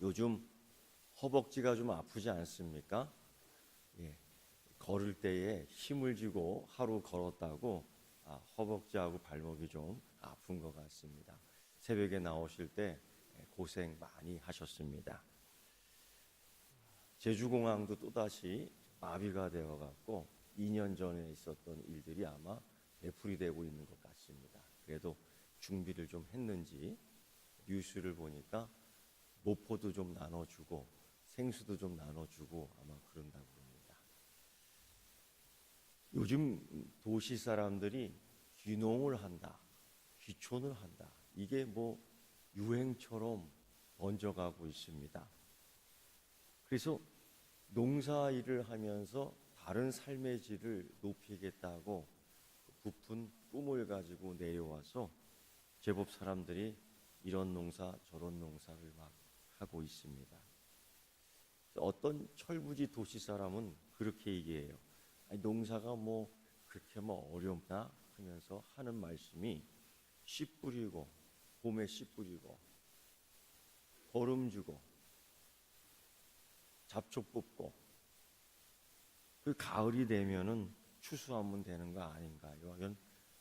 요즘 허벅지가 좀 아프지 않습니까? 예. 걸을 때에 힘을 주고 하루 걸었다고 아, 허벅지하고 발목이 좀 아픈 것 같습니다. 새벽에 나오실 때 고생 많이 하셨습니다. 제주공항도 또다시 마비가 되어 갖고 2년 전에 있었던 일들이 아마 되풀이 되고 있는 것 같습니다. 그래도 준비를 좀 했는지 뉴스를 보니까 모포도 좀 나눠주고 생수도 좀 나눠주고 아마 그런다고 합니다. 요즘 도시 사람들이 귀농을 한다, 귀촌을 한다. 이게 뭐 유행처럼 번져가고 있습니다. 그래서 농사 일을 하면서 다른 삶의 질을 높이겠다고 부푼 꿈을 가지고 내려와서 제법 사람들이 이런 농사 저런 농사를 막 하고 있습니다. 어떤 철부지 도시 사람은 그렇게 얘기해요. 농사가 뭐 그렇게 뭐 어렵나 하면서 하는 말씀이 씨 뿌리고 봄에 씨 뿌리고 거름 주고 잡초 뽑고 그 가을이 되면은 추수하면 되는 거 아닌가요? 이건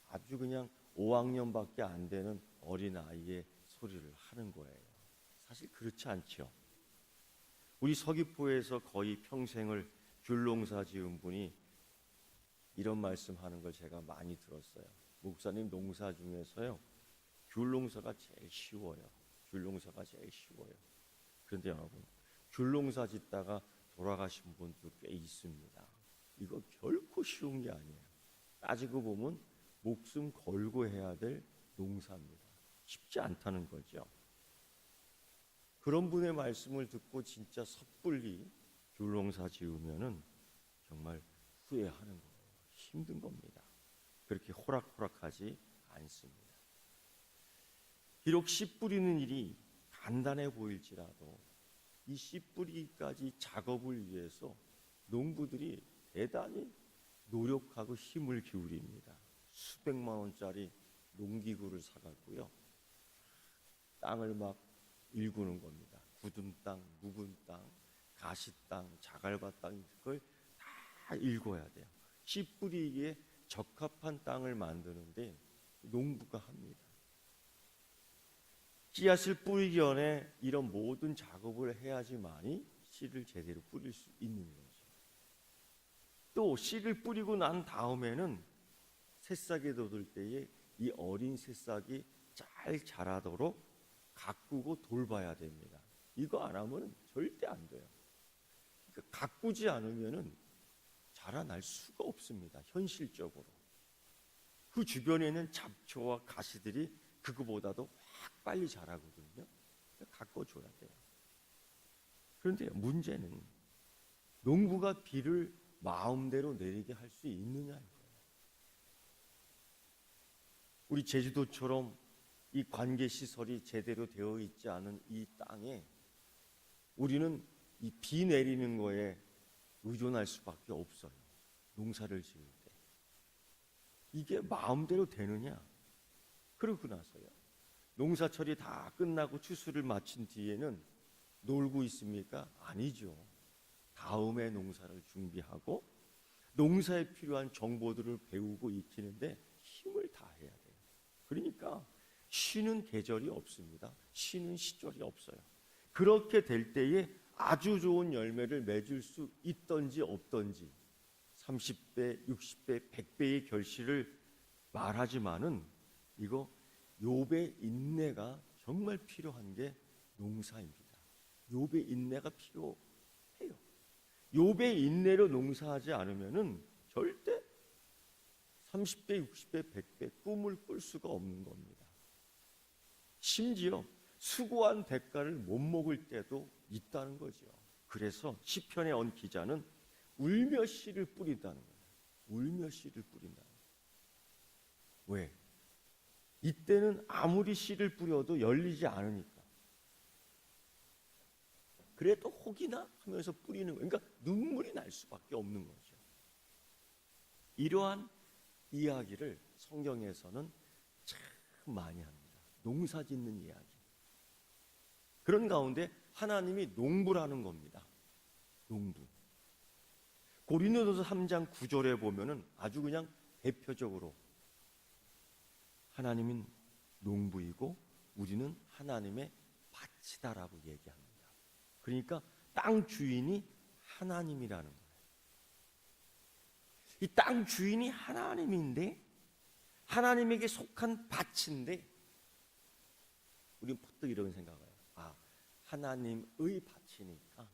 아주 그냥 5학년밖에 안 되는 어린 아이의 소리를 하는 거예요. 사실 그렇지 않죠. 우리 서귀포에서 거의 평생을 귤농사 지은 분이 이런 말씀하는 걸 제가 많이 들었어요. 목사님 농사 중에서요 귤농사가 제일 쉬워요. 귤농사가 제일 쉬워요. 그런데 여러분 귤농사 짓다가 돌아가신 분도 꽤 있습니다. 이거 결코 쉬운 게 아니에요. 따지고 보면 목숨 걸고 해야 될 농사입니다. 쉽지 않다는 거죠. 그런 분의 말씀을 듣고 진짜 섣불리 귤농사 지으면은 정말 후회하는 거예요. 힘든 겁니다. 그렇게 호락호락하지 않습니다. 비록 씨 뿌리는 일이 간단해 보일지라도 이 씨 뿌리기까지 작업을 위해서 농부들이 대단히 노력하고 힘을 기울입니다. 수백만 원짜리 농기구를 사갖고요. 땅을 막 일구는 겁니다. 굳은 땅, 묵은 땅, 가시 땅, 자갈밭 땅 그걸 다 일궈야 돼요. 씨 뿌리기에 적합한 땅을 만드는데 농부가 합니다. 씨앗을 뿌리기 전에 이런 모든 작업을 해야지만이 씨를 제대로 뿌릴 수 있는 거죠. 또 씨를 뿌리고 난 다음에는 새싹이 돋을 때에 이 어린 새싹이 잘 자라도록 가꾸고 돌봐야 됩니다. 이거 안 하면 절대 안 돼요. 그러니까 가꾸지 않으면은 자라날 수가 없습니다. 현실적으로. 그 주변에는 잡초와 가시들이 그거보다도 확 빨리 자라거든요. 가꿔줘야 돼요. 그런데 문제는 농부가 비를 마음대로 내리게 할 수 있느냐인 거예요. 우리 제주도처럼 이 관계 시설이 제대로 되어 있지 않은 이 땅에 우리는 이 비 내리는 거에 의존할 수밖에 없어요. 농사를 지을 때. 이게 마음대로 되느냐? 그러고 나서요. 농사철이 다 끝나고 추수를 마친 뒤에는 놀고 있습니까? 아니죠. 다음에 농사를 준비하고 농사에 필요한 정보들을 배우고 익히는데 힘을 다해야 돼요. 그러니까 쉬는 계절이 없습니다. 쉬는 시절이 없어요. 그렇게 될 때에 아주 좋은 열매를 맺을 수 있던지 없던지 30배, 60배, 100배의 결실을 말하지만은 이거 욥의 인내가 정말 필요한 게 농사입니다. 욥의 인내가 필요해요. 욥의 인내로 농사하지 않으면은 절대 30배, 60배, 100배 꿈을 꿀 수가 없는 겁니다. 심지어 수고한 대가를 못 먹을 때도 있다는 거죠. 그래서 시편에 온 기자는 울며 씨를 뿌린다는 거예요. 울며 씨를 뿌린다. 왜? 이때는 아무리 씨를 뿌려도 열리지 않으니까. 그래도 혹이나 하면서 뿌리는 거예요. 그러니까 눈물이 날 수밖에 없는 거죠. 이러한 이야기를 성경에서는 참 많이 합니다. 농사 짓는 이야기. 그런 가운데 하나님이 농부라는 겁니다. 농부. 고린도서 3장 9절에 보면은 아주 그냥 대표적으로 하나님은 농부이고 우리는 하나님의 밭이다라고 얘기합니다. 그러니까 땅 주인이 하나님이라는 거예요. 이 땅 주인이 하나님인데 하나님에게 속한 밭인데 우리는 퍼뜩 이런 생각을 해요. 아, 하나님의 밭이니까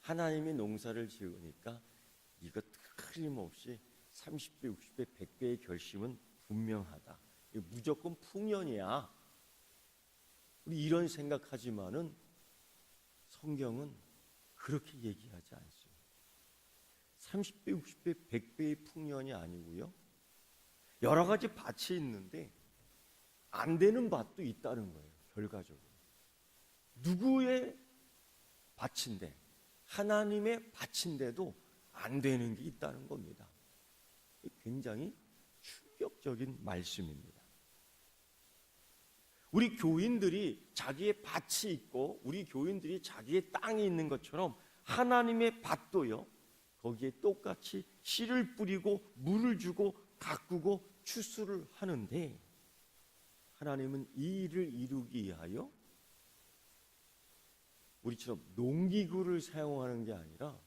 하나님이 농사를 지으니까 이거 틀림없이 30배, 60배, 100배의 결심은 분명하다. 이거 무조건 풍년이야. 우리 이런 생각하지만은 성경은 그렇게 얘기하지 않습니다. 30배, 60배, 100배의 풍년이 아니고요. 여러 가지 밭이 있는데 안 되는 밭도 있다는 거예요. 결과적으로. 누구의 밭인데 하나님의 밭인데도 안 되는 게 있다는 겁니다. 굉장히 충격적인 말씀입니다. 우리 교인들이 자기의 밭이 있고 우리 교인들이 자기의 땅이 있는 것처럼 하나님의 밭도요. 거기에 똑같이 씨를 뿌리고 물을 주고 가꾸고 추수를 하는데 하나님은 이 일을 이루기 위하여 우리처럼 농기구를 사용하는 게 아니라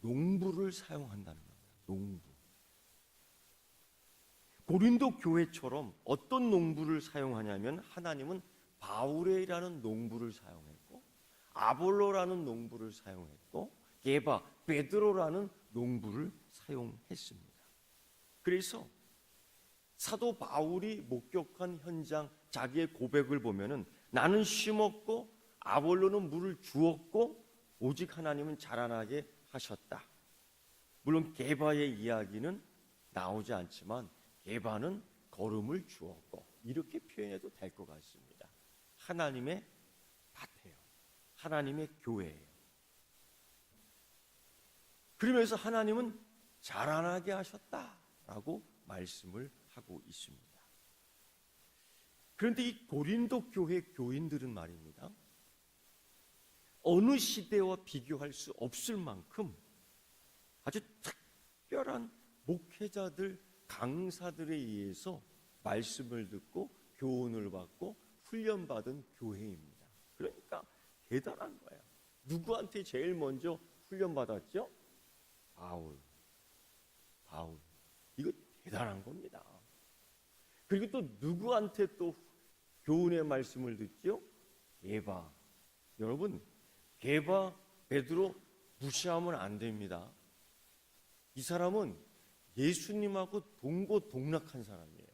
농부를 사용한다는 겁니다. 농부. 고린도 교회처럼 어떤 농부를 사용하냐면 하나님은 바울레라는 농부를 사용했고 아볼로라는 농부를 사용했고 게바 베드로라는 농부를 사용했습니다. 그래서 사도 바울이 목격한 현장 자기의 고백을 보면은 나는 심었고 아볼로는 물을 주었고 오직 하나님은 자라나게 하셨다. 물론 게바의 이야기는 나오지 않지만 게바는 걸음을 주었고 이렇게 표현해도 될 것 같습니다. 하나님의 밭이에요. 하나님의 교회예요. 그러면서 하나님은 자라나게 하셨다라고 말씀을 하고 있습니다. 그런데 이 고린도 교회 교인들은 말입니다. 어느 시대와 비교할 수 없을 만큼 아주 특별한 목회자들, 강사들에 의해서 말씀을 듣고 교훈을 받고 훈련받은 교회입니다. 그러니까 대단한 거예요. 누구한테 제일 먼저 훈련받았죠? 바울. 바울. 이거 대단한 겁니다. 그리고 또 누구한테 또 교훈의 말씀을 듣죠? 예바. 여러분, 게바, 베드로 무시하면 안 됩니다. 이 사람은 예수님하고 동고동락한 사람이에요.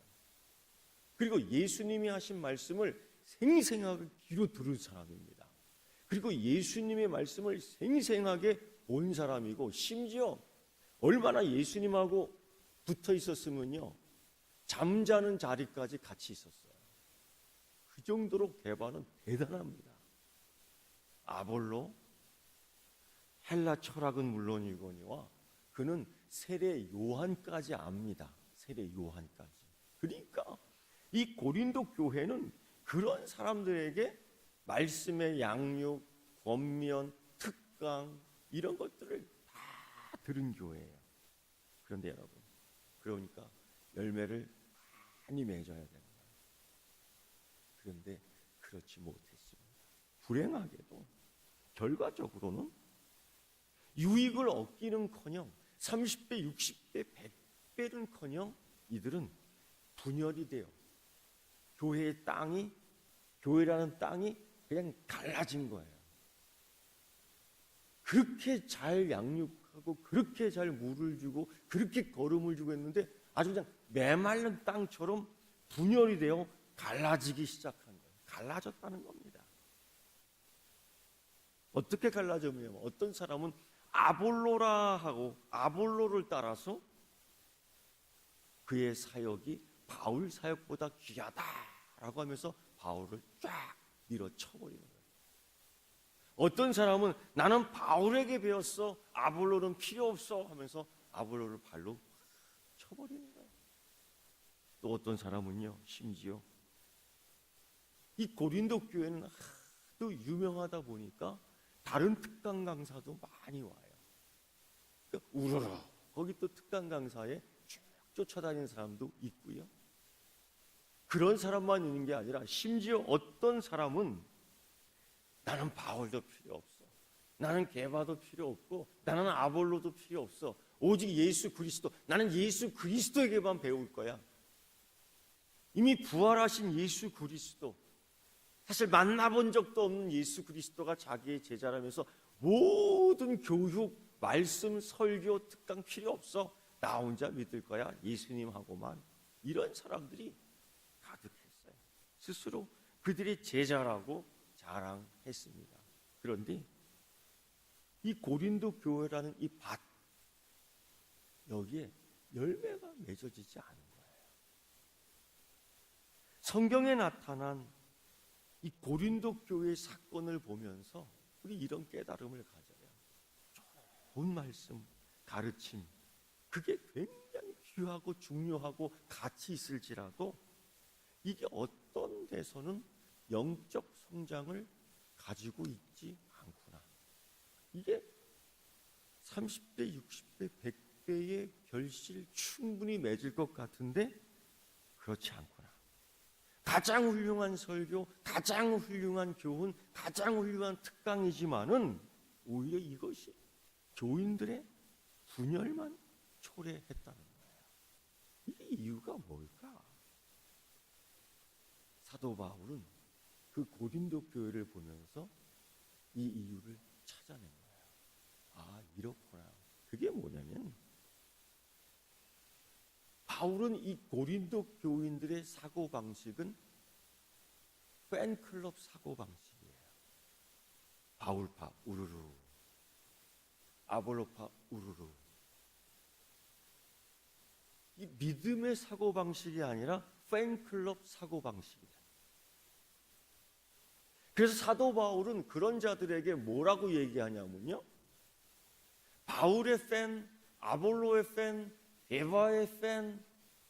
그리고 예수님이 하신 말씀을 생생하게 귀로 들은 사람입니다. 그리고 예수님의 말씀을 생생하게 본 사람이고 심지어 얼마나 예수님하고 붙어 있었으면요. 잠자는 자리까지 같이 있었어요. 그 정도로 개바는 대단합니다. 아볼로 헬라 철학은 물론이거니와 그는 세례 요한까지 압니다. 세례 요한까지. 그러니까 이 고린도 교회는 그런 사람들에게 말씀의 양육, 권면, 특강 이런 것들을 다 들은 교회예요. 그런데 여러분, 그러니까 열매를 많이 맺어야 거예요. 그런데 그렇지 못했습니다. 불행하게도 결과적으로는 유익을 얻기는커녕 30배, 60배, 100배는커녕 이들은 분열이 돼요. 교회의 땅이 교회라는 땅이 그냥 갈라진 거예요. 그렇게 잘 양육하고 그렇게 잘 물을 주고 그렇게 걸음을 주고 했는데 아주 그냥 메말른 땅처럼 분열이 되어 갈라지기 시작한 거예요. 갈라졌다는 겁니다. 어떻게 갈라졌냐면 어떤 사람은 아볼로라 하고 아볼로를 따라서 그의 사역이 바울 사역보다 귀하다라고 하면서 바울을 쫙 밀어쳐버리는 거예요. 어떤 사람은 나는 바울에게 배웠어 아볼로는 필요 없어 하면서 아볼로를 발로 쳐버리는 거예요. 또 어떤 사람은요 심지어 이 고린도 교회는 또 유명하다 보니까 다른 특강 강사도 많이 와요. 그러니까 우러러 거기 또 특강 강사에 쭉 쫓아다니는 사람도 있고요. 그런 사람만 있는 게 아니라 심지어 어떤 사람은 나는 바울도 필요 없어. 나는 게바도 필요 없고 나는 아볼로도 필요 없어. 오직 예수 그리스도. 나는 예수 그리스도에게만 배울 거야. 이미 부활하신 예수 그리스도. 사실 만나본 적도 없는 예수 그리스도가 자기의 제자라면서 모든 교육, 말씀, 설교, 특강 필요 없어. 나 혼자 믿을 거야. 예수님하고만. 이런 사람들이 가득했어요. 스스로 그들이 제자라고 자랑했습니다. 그런데 이 고린도 교회라는 이 밭 여기에 열매가 맺어지지 않은 거예요. 성경에 나타난 이 고린도 교회의 사건을 보면서 우리 이런 깨달음을 가져요. 좋은 말씀, 가르침, 그게 굉장히 귀하고 중요하고 가치 있을지라도 이게 어떤 데서는 영적 성장을 가지고 있지 않구나. 이게 30대, 60대, 100대 의 결실 충분히 맺을 것 같은데 그렇지 않구나. 가장 훌륭한 설교, 가장 훌륭한 교훈, 가장 훌륭한 특강이지만은 오히려 이것이 교인들의 분열만 초래했다는 거예요. 이게 이유가 뭘까? 사도 바울은 그 고린도 교회를 보면서 이 이유를 찾아낸 거예요. 아, 이렇구나. 그게 뭐냐면 바울은 이 고린도 교인들의 사고 방식은 팬클럽 사고 방식이에요. 바울파 우르르, 아볼로파 우르르. 이 믿음의 사고 방식이 아니라 팬클럽 사고 방식이다. 그래서 사도 바울은 그런 자들에게 뭐라고 얘기하냐면요. 바울의 팬, 아볼로의 팬, 에바의 팬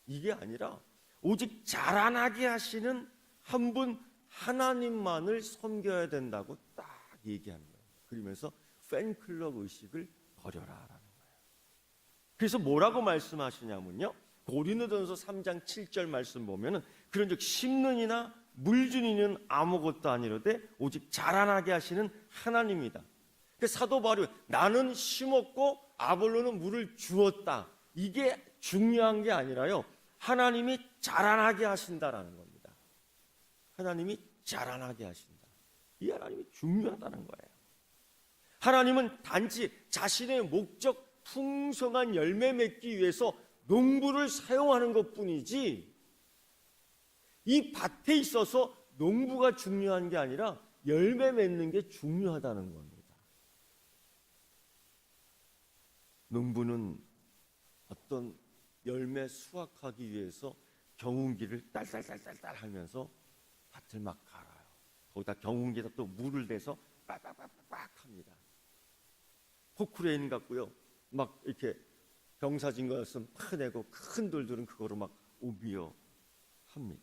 이게 아니라 오직 자라나게 하시는 한 분 하나님만을 섬겨야 된다고 딱 얘기하는 거예요. 그러면서 팬클럽 의식을 버려라라는 거예요. 그래서 뭐라고 말씀하시냐면요. 고린도전서 3장 7절 말씀 보면은 그런즉 심는 이나 물주는 이는 아무것도 아니로되 오직 자라나게 하시는 하나님이다. 그 사도 바울이 나는 심었고 아볼로는 물을 주었다. 이게 중요한 게 아니라요. 하나님이 자라나게 하신다라는 겁니다. 하나님이 자라나게 하신다. 이 하나님이 중요하다는 거예요. 하나님은 단지 자신의 목적 풍성한 열매 맺기 위해서 농부를 사용하는 것 뿐이지 이 밭에 있어서 농부가 중요한 게 아니라 열매 맺는 게 중요하다는 겁니다. 농부는 어떤 열매 수확하기 위해서 경운기를 딸딸딸딸딸 하면서 밭을 막 갈아요. 거기다 경운기에다 또 물을 대서 빡빡빡빡 합니다. 포크레인 같고요. 막 이렇게 병사진 거였으면 파내고 큰 돌들은 그거로 막 오비어 합니다.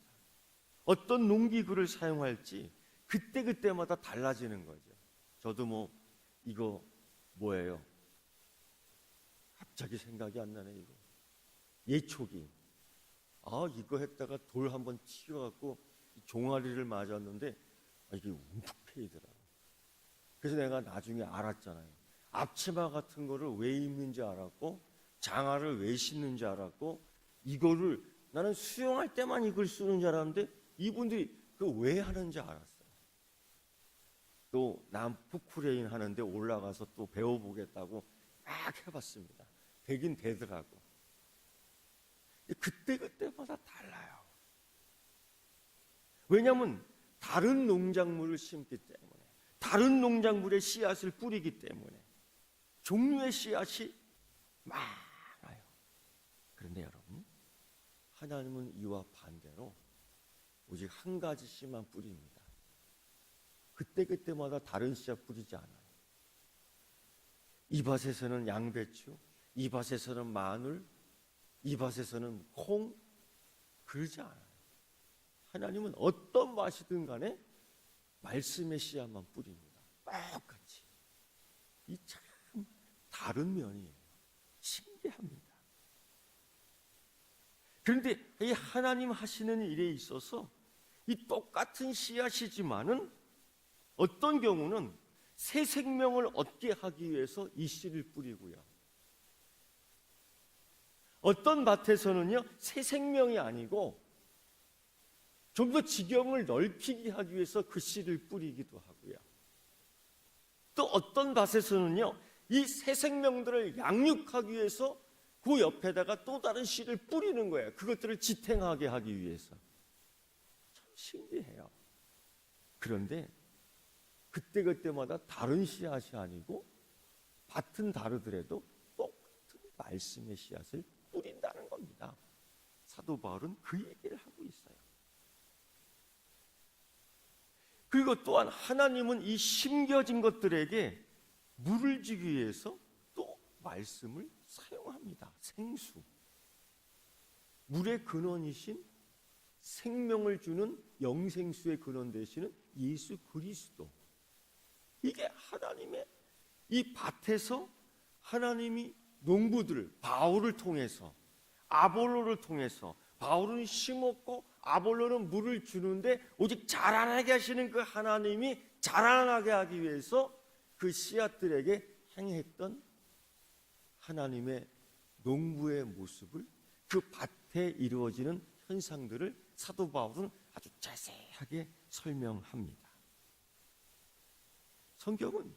어떤 농기구를 사용할지 그때 그때마다 달라지는 거죠. 저도 뭐 이거 뭐예요? 갑자기 생각이 안 나네 이거. 예초기. 아 이거 했다가 돌 한번 치워갖고 종아리를 맞았는데 아, 이게 움푹해이더라. 그래서 내가 나중에 알았잖아요. 앞치마 같은 거를 왜 입는지 알았고 장화를 왜 신는지 알았고 이거를 나는 수영할 때만 이걸 쓰는 줄 알았는데 이분들이 그 왜 하는지 알았어요. 또 남푸크레인 하는데 올라가서 또 배워보겠다고 막 해봤습니다. 되긴 되더라고. 그때 그때마다 달라요. 왜냐하면 다른 농작물을 심기 때문에 다른 농작물의 씨앗을 뿌리기 때문에 종류의 씨앗이 많아요. 그런데 여러분 하나님은 이와 반대로 오직 한 가지 씨만 뿌립니다. 그때 그때마다 다른 씨앗 뿌리지 않아요. 이 밭에서는 양배추, 이 밭에서는 마늘, 이 밭에서는 콩 그러지 않아요. 하나님은 어떤 맛이든 간에 말씀의 씨앗만 뿌립니다. 똑같이. 이 참 다른 면이에요. 신기합니다. 그런데 이 하나님 하시는 일에 있어서 이 똑같은 씨앗이지만은 어떤 경우는 새 생명을 얻게 하기 위해서 이 씨를 뿌리고요. 어떤 밭에서는요, 새 생명이 아니고 좀 더 지경을 넓히게 하기 위해서 그 씨를 뿌리기도 하고요. 또 어떤 밭에서는요, 이 새 생명들을 양육하기 위해서 그 옆에다가 또 다른 씨를 뿌리는 거예요. 그것들을 지탱하게 하기 위해서. 참 신기해요. 그런데 그때그때마다 다른 씨앗이 아니고 밭은 다르더라도 똑같은 말씀의 씨앗을 뿌린다는 겁니다. 사도 바울은 그 얘기를 하고 있어요. 그리고 또한 하나님은 이 심겨진 것들에게 물을 주기 위해서 또 말씀을 사용합니다. 생수. 물의 근원이신 생명을 주는 영생수의 근원 되시는 예수 그리스도. 이게 하나님의 이 밭에서 하나님이 농부들을 바울을 통해서 아볼로를 통해서 바울은 심었고 아볼로는 물을 주는데 오직 자라나게 하시는 그 하나님이 자라나게 하기 위해서 그 씨앗들에게 행했던 하나님의 농부의 모습을 그 밭에 이루어지는 현상들을 사도 바울은 아주 자세하게 설명합니다. 성경은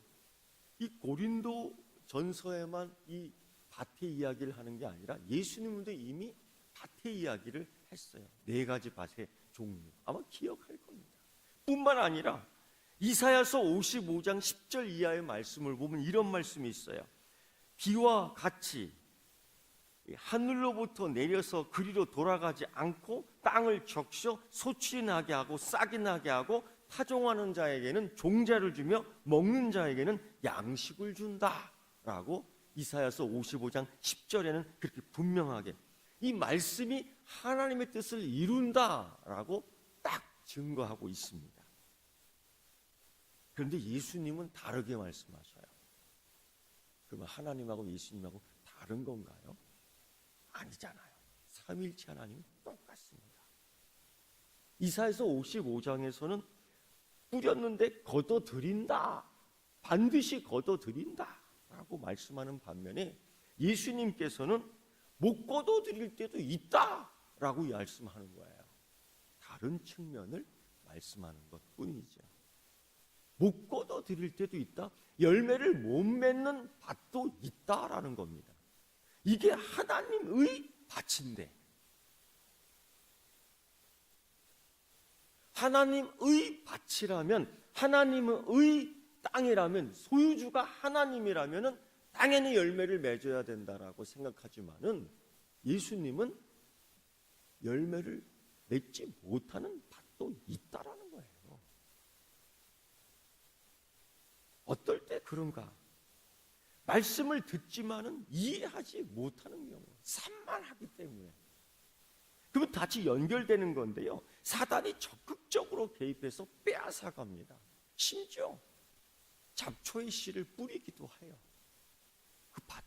이 고린도 전서에만 이 밭의 이야기를 하는 게 아니라 예수님도 이미 밭의 이야기를 했어요. 네 가지 밭의 종류. 아마 기억할 겁니다. 뿐만 아니라 이사야서 55장 10절 이하의 말씀을 보면 이런 말씀이 있어요. 비와 같이 하늘로부터 내려서 그리로 돌아가지 않고 땅을 적셔 소출이 나게 하고 싹이 나게 하고 파종하는 자에게는 종자를 주며 먹는 자에게는 양식을 준다라고 이사야서 55장 10절에는 그렇게 분명하게 이 말씀이 하나님의 뜻을 이룬다라고 딱 증거하고 있습니다. 그런데 예수님은 다르게 말씀하셔요. 그러면 하나님하고 예수님하고 다른 건가요? 아니잖아요. 삼일체 하나님은 똑같습니다. 이사에서 55장에서는 뿌렸는데 걷어들인다. 반드시 걷어들인다. 라고 말씀하는 반면에 예수님께서는 못 걷어들일 때도 있다. 라고 말씀하는 거예요. 다른 측면을 말씀하는 것 뿐이죠. 못 걷어들일 때도 있다. 열매를 못 맺는 밭도 있다라는 겁니다. 이게 하나님의 밭인데 하나님의 밭이라면 하나님의 땅이라면 소유주가 하나님이라면은 당연히 열매를 맺어야 된다라고 생각하지만은 예수님은 열매를 맺지 못하는 밭도 있다라는 거예요. 어떨 때 그런가? 말씀을 듣지만은 이해하지 못하는 경우, 산만하기 때문에. 그러면 다시 연결되는 건데요. 사단이 적극적으로 개입해서 빼앗아 갑니다. 심지어 잡초의 씨를 뿌리기도 해요. 그 밭에.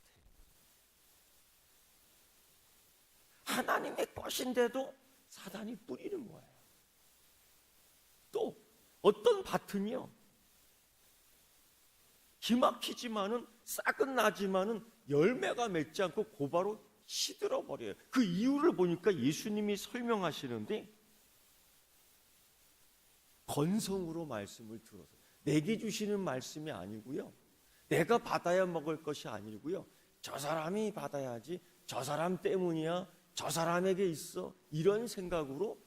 하나님의 것인데도 사단이 뿌리는 거예요. 또 어떤 밭은요. 기막히지만은 싹은 나지만은 열매가 맺지 않고 고바로 시들어 버려요. 그 이유를 보니까 예수님이 설명하시는데 건성으로 말씀을 들어서 내게 주시는 말씀이 아니고요. 내가 받아야 먹을 것이 아니고요. 저 사람이 받아야지. 저 사람 때문이야. 저 사람에게 있어. 이런 생각으로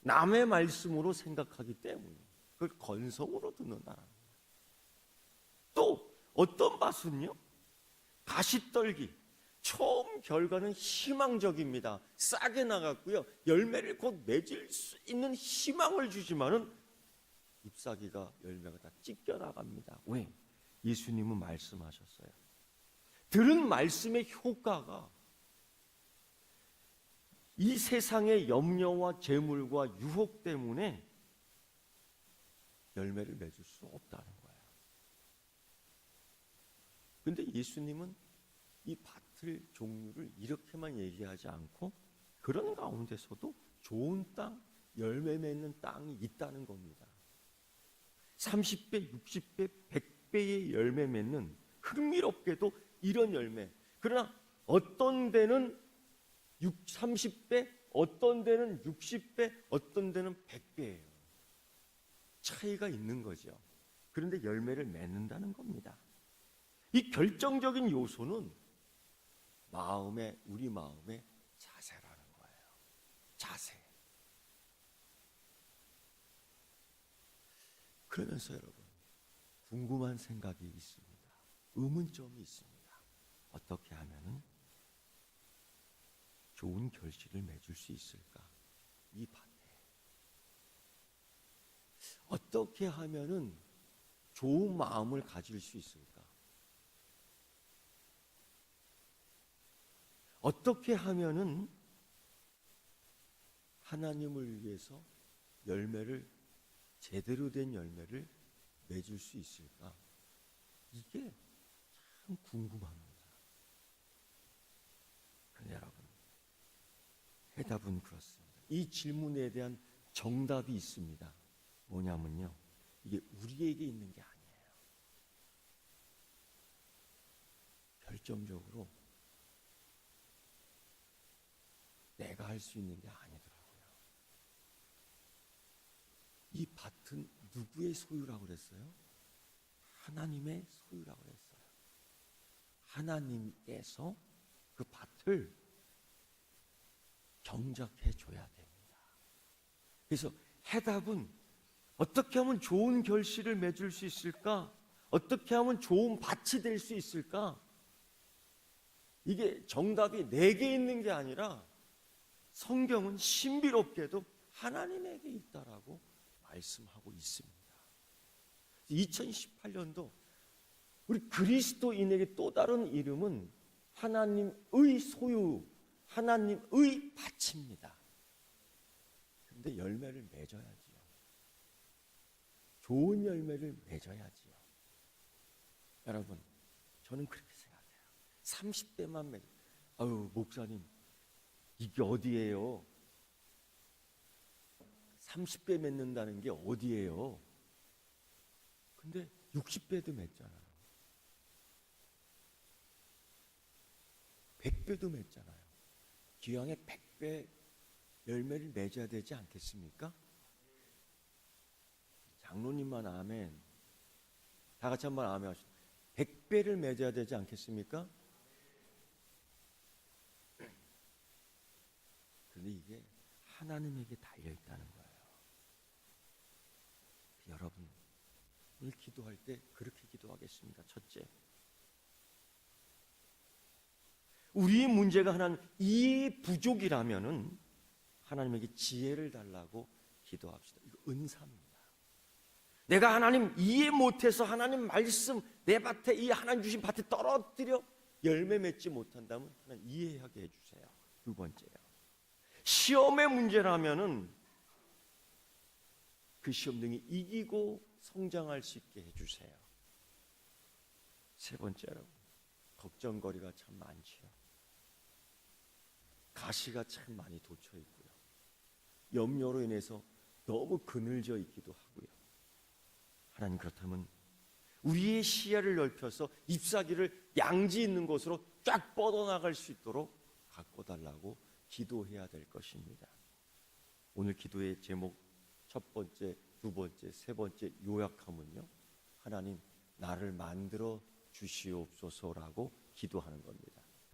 남의 말씀으로 생각하기 때문에 그걸 건성으로 거예요. 또 어떤 밭은요? 가시떨기. 처음 결과는 희망적입니다. 싸게 나갔고요. 열매를 곧 맺을 수 있는 희망을 주지만은 잎사귀가 열매가 다 찢겨 나갑니다. 왜? 예수님은 말씀하셨어요. 들은 말씀의 효과가 이 세상의 염려와 재물과 유혹 때문에 열매를 맺을 수 없다는 거예요. 근데 예수님은 이 밭을 종류를 이렇게만 얘기하지 않고 그런 가운데서도 좋은 땅, 열매 맺는 땅이 있다는 겁니다. 30배, 60배, 100배의 열매 맺는 흥미롭게도 이런 열매. 그러나 어떤 데는 6, 30배, 어떤 데는 60배, 어떤 데는 100배예요. 차이가 있는 거죠. 그런데 열매를 맺는다는 겁니다. 이 결정적인 요소는 마음의 우리 마음의 자세라는 거예요. 자세. 그러면서 여러분 궁금한 생각이 있습니다. 의문점이 있습니다. 어떻게 하면은 좋은 결실을 맺을 수 있을까? 이 밭에 어떻게 하면은 좋은 마음을 가질 수 있을까? 어떻게 하면은 하나님을 위해서 열매를 제대로 된 열매를 맺을 수 있을까? 이게 참 궁금합니다. 그런데 여러분, 해답은 그렇습니다. 이 질문에 대한 정답이 있습니다. 뭐냐면요. 이게 우리에게 있는 게 아니에요. 결정적으로 내가 할 수 있는 게 아니더라고요. 이 밭은 누구의 소유라고 그랬어요? 하나님의 소유라고 그랬어요. 하나님께서 그 밭을 경작해 줘야 됩니다. 그래서 해답은 어떻게 하면 좋은 결실을 맺을 수 있을까? 어떻게 하면 좋은 밭이 될 수 있을까? 이게 정답이 내게 있는 게 아니라 성경은 신비롭게도 하나님에게 있다라고 말씀하고 있습니다. 2018년도 우리 그리스도인에게 또 다른 이름은 하나님의 소유, 하나님의 밭입니다. 그런데 열매를 맺어야지요. 좋은 열매를 맺어야지요. 여러분, 저는 그렇게 생각해요. 30대만 맺, 아유, 목사님, 이게 어디예요? 30배 맺는다는 게 어디예요? 근데 60배도 맺잖아요. 100배도 맺잖아요. 기왕에 100배 열매를 맺어야 되지 않겠습니까? 장로님만 아멘. 다 같이 한번 아멘 하시죠. 100배를 맺어야 되지 않겠습니까? 그런데 이게 하나님에게 달려 있다는 거예요. 여러분, 오늘 기도할 때 그렇게 기도하겠습니다. 첫째, 우리의 문제가 하나님 이 부족이라면은 하나님에게 지혜를 달라고 기도합시다. 이거 은사입니다. 내가 하나님 이해 못해서 하나님 말씀 내 밭에 이 하나님 주신 밭에 떨어뜨려 열매 맺지 못한다면 하나님 이해하게 해주세요. 두 번째요. 시험의 문제라면은 그 시험 등이 이기고 성장할 수 있게 해주세요. 세 번째로 걱정거리가 참 많지요. 가시가 참 많이 돋쳐 있고요. 염려로 인해서 너무 그늘져 있기도 하고요. 하나님 그렇다면 우리의 시야를 넓혀서 잎사귀를 양지 있는 곳으로 쫙 뻗어나갈 수 있도록 갖고 달라고 기도해야 될 것입니다. 오늘 기도의 제목 첫 번째, 두 번째, 세 번째 요약하면요. 하나님 나를 만들어 주시옵소서라고 기도하는 겁니다.